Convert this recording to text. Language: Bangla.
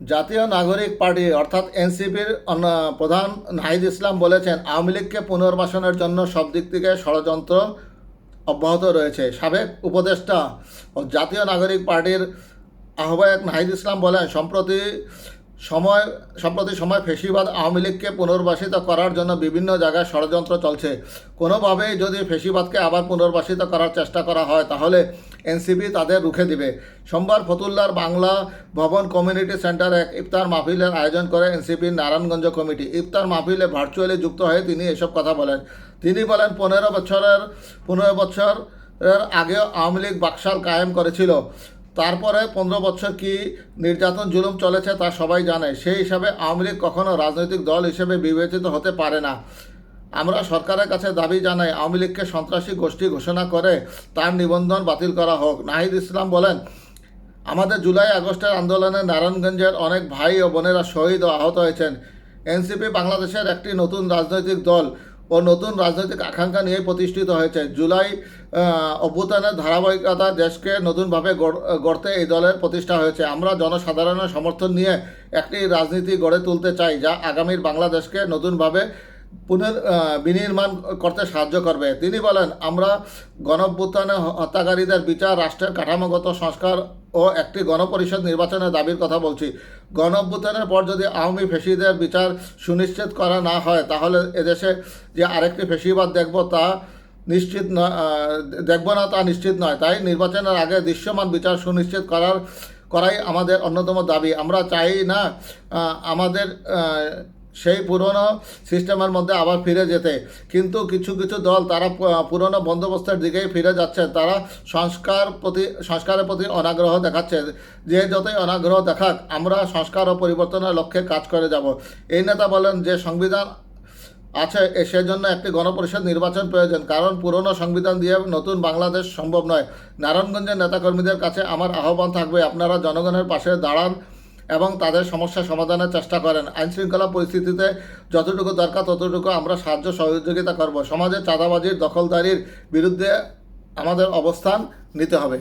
জাতীয় নাগরিক পার্টি, অর্থাৎ এনসিপির প্রধান নাহিদ ইসলাম বলেছেন, আওয়ামী লীগকে পুনর্বাসনের জন্য সব দিক থেকে ষড়যন্ত্র অব্যাহত রয়েছে। সাবেক উপদেষ্টা ও জাতীয় নাগরিক পার্টির আহ্বায়ক নাহিদ ইসলাম বলেন, সম্প্রতি সময়, সম্প্রতি সময় ফেসিবাদ আওয়ামী লীগকে পুনর্বাসিত করার জন্য বিভিন্ন জায়গায় ষড়যন্ত্র চলছে। কোনোভাবেই যদি ফেসিবাদকে আবার পুনর্বাসিত করার চেষ্টা করা হয়, তাহলে এনসিপি তাদের রুখে দিবে। সোমবার ফতুল্লার বাংলা ভবন কমিউনিটি সেন্টার এক ইফতার মাহফিলের আয়োজন করে এনসিপির নারায়ণগঞ্জ কমিটি। ইফতার মাহফিলে ভার্চুয়ালি যুক্ত হয়ে তিনি এসব কথা বলেন। তিনি বলেন, পনেরো বছরের পনেরো বছরের আগেও আওয়ামী লীগ বাকশাল কায়েম করেছিল। তারপরে পনেরো বছর কি নির্যাতন জুলুম চলেছে তা সবাই জানে। সেই হিসাবে আওয়ামী লীগ কখনো রাজনৈতিক দল হিসেবে বিবেচিত হতে পারে না। আমরা সরকারের কাছে দাবি জানাই, আওয়ামী লীগকে সন্ত্রাসী গোষ্ঠী ঘোষণা করে তার নিবন্ধন বাতিল করা হোক। নাহিদ ইসলাম বলেন, আমাদের জুলাই আগস্টের আন্দোলনে নারায়ণগঞ্জের অনেক ভাই ও বোনেরা শহীদ ও আহত হয়েছেন। এনসিপি বাংলাদেশের একটি নতুন রাজনৈতিক দল। ও নতুন রাজনৈতিক আকাঙ্ক্ষা নিয়ে প্রতিষ্ঠিত হয়েছে। জুলাই অভ্যুত্থানের ধারাবাহিকতা দেশকে নতুনভাবে গড়- গড়তে এই দলের প্রতিষ্ঠা হয়েছে। আমরা জনসাধারণের সমর্থন নিয়ে একটি রাজনীতি গড়ে তুলতে চাই, যা আগামীর বাংলাদেশকে নতুনভাবে পুনর বিনির্মাণ করতে সাহায্য করবে। তিনি বলেন, আমরা গণভ্যুত্থানে হত্যাকারীদের বিচার, রাষ্ট্রের কাঠামোগত সংস্কার ও একটি গণপরিষদ নির্বাচনের দাবির কথা বলছি। গণভ্যুত্থানের পর যদি আওয়ামী ফেসিদের বিচার সুনিশ্চিত করা না হয়, তাহলে এদেশে যে আরেকটি ফেসিবাদ দেখব তা নিশ্চিত দেখব না তা নিশ্চিত নয়। তাই নির্বাচনের আগে দৃশ্যমান বিচার সুনিশ্চিত করার, করাই আমাদের অন্যতম দাবি। আমরা চাই না আমাদের সেই পুরনো সিস্টেমের মধ্যে আবার ফিরে যেতে। কিন্তু কিছু কিছু দল তারা পুরনো বন্দোবস্তের দিকেই ফিরে যাচ্ছে। তারা সংস্কার প্রতি, সংস্কারের প্রতি অনাগ্রহ দেখাচ্ছে। যে যতই অনাগ্রহ দেখাক, আমরা সংস্কার ও পরিবর্তনের লক্ষ্যে কাজ করে যাব। এই নেতা বলেন যে সংবিধান আছে সেজন্য একটি গণপরিষদ নির্বাচন প্রয়োজন। কারণ পুরনো সংবিধান দিয়ে নতুন বাংলাদেশ সম্ভব নয়। নারায়ণগঞ্জের নেতাকর্মীদের কাছে আমার আহ্বান থাকবে। আপনারা জনগণের পাশে দাঁড়ান। এবং তাদের সমস্যা সমাধানের চেষ্টা করেন। আইনশৃঙ্খলা পরিস্থিতিতে যতটুকু দরকার, ততটুকু আমরা সাহায্য সহযোগিতা করব। সমাজে চাঁদাবাজির দখলদারির বিরুদ্ধে আমাদের অবস্থান নিতে হবে।